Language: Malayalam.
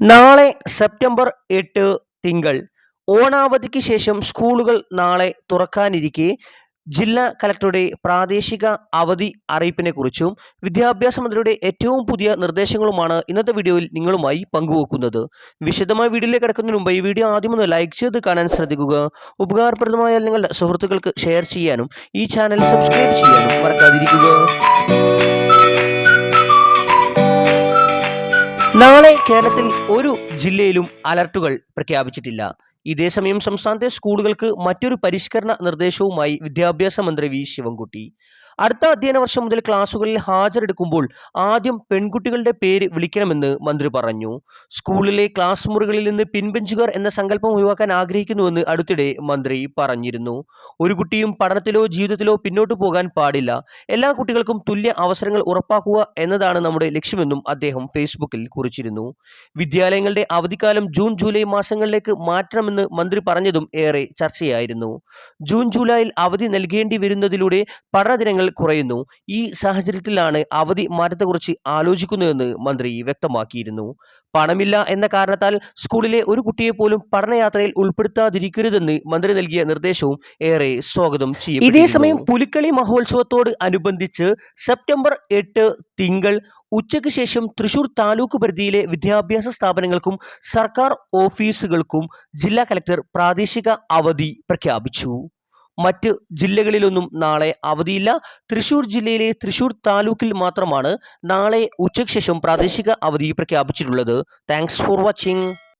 നാളെ സെപ്റ്റംബർ എട്ട് തിങ്കൾ. ഓണാവധിക്ക് ശേഷം സ്കൂളുകൾ നാളെ തുറക്കാനിരിക്കെ. ജില്ലാ കലക്ടറുടെ പ്രാദേശിക അവധി അറിയിപ്പിനെ കുറിച്ചും വിദ്യാഭ്യാസ മന്ത്രിയുടെ ഏറ്റവും പുതിയ നിർദ്ദേശങ്ങളുമാണ് ഇന്നത്തെ വീഡിയോയിൽ നിങ്ങളുമായി പങ്കുവെക്കുന്നത്. വിശദമായ വീഡിയോയിലേക്ക് കിടക്കുന്നതിന് മുമ്പ് ഈ വീഡിയോ ആദ്യം ഒന്ന് ലൈക്ക് ചെയ്ത് കാണാൻ ശ്രദ്ധിക്കുക. ഉപകാരപ്രദമായാൽ നിങ്ങളുടെ സുഹൃത്തുക്കൾക്ക് ഷെയർ ചെയ്യാനും ഈ ചാനൽ സബ്സ്ക്രൈബ് ചെയ്യാനും മറക്കാതിരിക്കുക. നാളെ കേരളത്തിൽ ഒരു ജില്ലയിലും അലർട്ടുകൾ പ്രഖ്യാപിച്ചിട്ടില്ല. ഇതേസമയം സംസ്ഥാനത്തെ സ്കൂളുകൾക്ക് മറ്റൊരു പരിഷ്കരണ നിർദ്ദേശവുമായി വിദ്യാഭ്യാസ മന്ത്രി വി. ശിവൻകുട്ടി. അടുത്ത അധ്യയന വർഷം മുതൽ ക്ലാസുകളിൽ ഹാജരെടുക്കുമ്പോൾ ആദ്യം പെൺകുട്ടികളുടെ പേര് വിളിക്കണമെന്ന് മന്ത്രി പറഞ്ഞു. സ്കൂളിലെ ക്ലാസ് മുറികളിൽ നിന്ന് പിൻബെഞ്ചുകാർ എന്ന സങ്കല്പം ഒഴിവാക്കാൻ ആഗ്രഹിക്കുന്നുവെന്ന് അടുത്തിടെ മന്ത്രി പറഞ്ഞിരുന്നു. ഒരു കുട്ടിയും പഠനത്തിലോ ജീവിതത്തിലോ പിന്നോട്ട് പോകാൻ പാടില്ല. എല്ലാ കുട്ടികൾക്കും തുല്യ അവസരങ്ങൾ ഉറപ്പാക്കുക എന്നതാണ് നമ്മുടെ ലക്ഷ്യമെന്നും അദ്ദേഹം ഫേസ്ബുക്കിൽ കുറിച്ചിരുന്നു. വിദ്യാലയങ്ങളുടെ അവധിക്കാലം ജൂൺ ജൂലൈ മാസങ്ങളിലേക്ക് മാറ്റണമെന്ന് മന്ത്രി പറഞ്ഞതും ഏറെ ചർച്ചയായിരുന്നു. ജൂൺ ജൂലൈയിൽ അവധി നൽകേണ്ടി വരുന്നതിലൂടെ പഠനദിനങ്ങൾ കുറയുന്നു. ഈ സാഹചര്യത്തിലാണ് അവധി മാറ്റത്തെക്കുറിച്ച് ആലോചിക്കുന്നതെന്ന് മന്ത്രി വ്യക്തമാക്കിയിരുന്നു. പണമില്ല എന്ന കാരണത്താൽ സ്കൂളിലെ ഒരു കുട്ടിയെ പോലും പഠനയാത്രയിൽ ഉൾപ്പെടുത്താതിരിക്കരുതെന്ന് മന്ത്രി നൽകിയ നിർദ്ദേശവും ഏറെ സ്വാഗതം ചെയ്യും ഇതേസമയം പുലിക്കളി മഹോത്സവത്തോട് അനുബന്ധിച്ച് സെപ്റ്റംബർ എട്ട് തിങ്കൾ ഉച്ചയ്ക്ക് ശേഷം തൃശൂർ താലൂക്ക് പരിധിയിലെ വിദ്യാഭ്യാസ സ്ഥാപനങ്ങൾക്കും സർക്കാർ ഓഫീസുകൾക്കും ജില്ലാ കലക്ടർ പ്രാദേശിക അവധി പ്രഖ്യാപിച്ചു. മറ്റ് ജില്ലകളിലൊന്നും നാളെ അവധിയില്ല. തൃശൂർ ജില്ലയിലെ തൃശൂർ താലൂക്കിൽ മാത്രമാണ് നാളെ ഉച്ചയ്ക്ക് ശേഷം പ്രാദേശിക അവധി പ്രഖ്യാപിച്ചിട്ടുള്ളത്. Thanks for watching